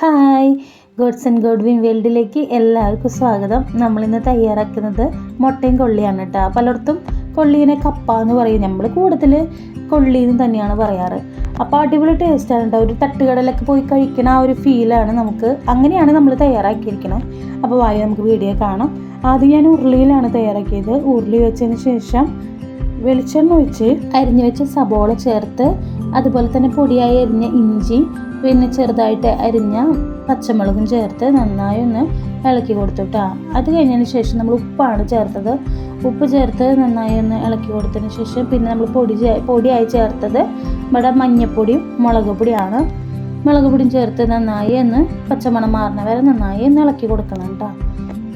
Hi. Gods and Godwin വേൾഡിലേക്ക് എല്ലാവർക്കും സ്വാഗതം. നമ്മളിന്ന് തയ്യാറാക്കുന്നത് മുട്ടയും കൊള്ളിയാണ് കേട്ടോ പലയിടത്തും കൊള്ളീനെ കപ്പ എന്ന് പറയും. നമ്മൾ കൂടുതൽ കൊള്ളീന്ന് തന്നെയാണ് പറയാറ്. അപ്പോൾ അടിപൊളി ടേസ്റ്റാണ് കേട്ടോ ഒരു തട്ടുകടലൊക്കെ പോയി കഴിക്കണ ആ ഒരു ഫീലാണ് നമുക്ക്. അങ്ങനെയാണ് നമ്മൾ തയ്യാറാക്കിയിരിക്കണം അപ്പോൾ വായി നമുക്ക് വീഡിയോ കാണാം. ആദ്യം ഞാൻ ഉരുളിയിലാണ് തയ്യാറാക്കിയത്. ഉരുളി വെച്ചതിന് ശേഷം വെളിച്ചെണ്ണ ഒഴിച്ച് അരിഞ്ഞു വെച്ച സബോള ചേർത്ത് അതുപോലെ തന്നെ പൊടിയായി അരിഞ്ഞ ഇഞ്ചി പിന്നെ ചെറുതായിട്ട് അരിഞ്ഞ പച്ചമുളകും ചേർത്ത് നന്നായി ഒന്ന് ഇളക്കി കൊടുത്തു അത് കഴിഞ്ഞതിന് ശേഷം നമ്മൾ ഉപ്പാണ് ചേർത്തത്. ഉപ്പ് ചേർത്ത് നന്നായി ഒന്ന് ഇളക്കി കൊടുത്തതിന് ശേഷം പിന്നെ നമ്മൾ പൊടി പൊടിയായി ചേർത്തത് ഇവിടെ മഞ്ഞപ്പൊടിയും മുളക് പൊടിയാണ്. മുളക് പൊടിയും ചേർത്ത് നന്നായി ഒന്ന് പച്ചമണം മാറുന്ന വരെ നന്നായി ഒന്ന് ഇളക്കി കൊടുക്കണം കേട്ടോ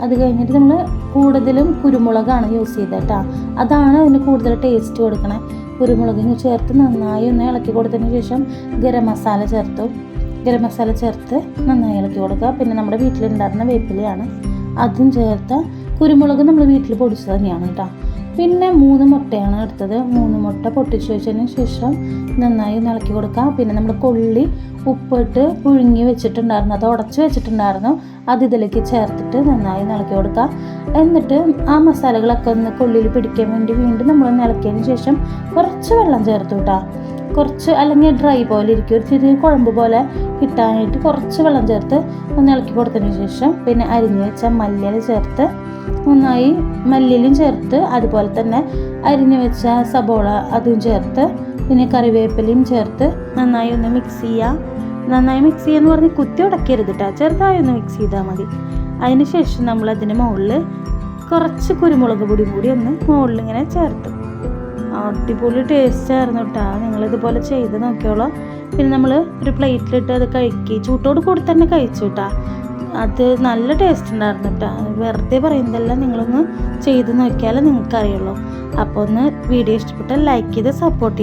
അത് കഴിഞ്ഞിട്ട് നമ്മൾ കൂടുതലും കുരുമുളകാണ് യൂസ് ചെയ്തത് കേട്ടോ അതാണ് അതിന് കൂടുതൽ ടേസ്റ്റ് കൊടുക്കണേ. കുരുമുളകിന് ചേർത്ത് നന്നായി ഒന്ന് ഇളക്കി കൊടുത്തതിന് ശേഷം ഗരം മസാല ചേർത്തു. ഗരം മസാല ചേർത്ത് നന്നായി ഇളക്കി കൊടുക്കുക. പിന്നെ നമ്മുടെ വീട്ടിലുണ്ടായിരുന്ന വേപ്പിലയാണ്. അതും ചേർത്ത് കുരുമുളക് നമ്മൾ വീട്ടിൽ പൊടിച്ചത് തന്നെയാണ് കേട്ടോ. പിന്നെ മൂന്ന് മുട്ടയാണ് എടുത്തത്. മൂന്ന് മുട്ട പൊട്ടിച്ച് വെച്ചതിന് ശേഷം നന്നായി ഇളക്കി കൊടുക്കുക പിന്നെ നമ്മൾ കൊള്ളി ഉപ്പിട്ട് പുഴുങ്ങി വെച്ചിട്ടുണ്ടായിരുന്നു. അത് ഉടച്ച് വെച്ചിട്ടുണ്ടായിരുന്നു. അത് ഇതിലേക്ക് ചേർത്തിട്ട് നന്നായി ഇളക്കി കൊടുക്കുക എന്നിട്ട് ആ മസാലകളൊക്കെ ഒന്ന് കൊള്ളിയിൽ പിടിക്കാൻ വേണ്ടി വീണ്ടും നമ്മൾ ഇളക്കിയതിന് ശേഷം കുറച്ച് വെള്ളം ചേർത്ത് കേട്ടോ കുറച്ച് അല്ലെങ്കിൽ ഡ്രൈ പോലെ ഇരിക്കും. ഒരു ചെറിയ കുഴമ്പ് പോലെ കിട്ടാനായിട്ട് കുറച്ച് വെള്ളം ചേർത്ത് ഒന്ന് ഇളക്കി കൊടുത്തതിന് ശേഷം പിന്നെ അരിഞ്ഞു വെച്ച മല്ലിയില ചേർത്ത് നന്നായി മല്ലിയിലും ചേർത്ത് അതുപോലെ തന്നെ അരിഞ്ഞു വെച്ച സബോള അതും ചേർത്ത് പിന്നെ കറിവേപ്പിലയും ചേർത്ത് നന്നായി ഒന്ന് മിക്സ് ചെയ്യുക നന്നായി മിക്സ് ചെയ്യാന്ന് പറഞ്ഞ് കുത്തി ഉടക്കരുത് കേട്ടോ ചെറുതായി ഒന്ന് മിക്സ് ചെയ്താൽ മതി. അതിന് ശേഷം നമ്മൾ അതിന് മുകളിൽ കുറച്ച് കുരുമുളക് പൊടി കൂടി ഒന്ന് മുകളിൽ ഇങ്ങനെ ചേർത്ത്. അടിപൊളി ടേസ്റ്റ് ആയിരുന്നു കേട്ടോ നിങ്ങൾ ഇതുപോലെ ചെയ്ത് നോക്കിയോളൂ. പിന്നെ നമ്മൾ ഒരു പ്ലേറ്റിലിട്ട് അത് കഴിക്കുക ചൂട്ടോട് കൂടി തന്നെ കഴിച്ചു കേട്ടോ അത് നല്ല ടേസ്റ്റ് ഉണ്ടായിരുന്നു കേട്ടോ വെറുതെ പറയുന്നതെല്ലാം നിങ്ങളൊന്ന് ചെയ്ത് നോക്കിയാലേ നിങ്ങൾക്കറിയുള്ളൂ. അപ്പോൾ ഒന്ന് വീഡിയോ ഇഷ്ടപ്പെട്ടാൽ ലൈക്ക് ചെയ്ത് സപ്പോർട്ട് ചെയ്യും.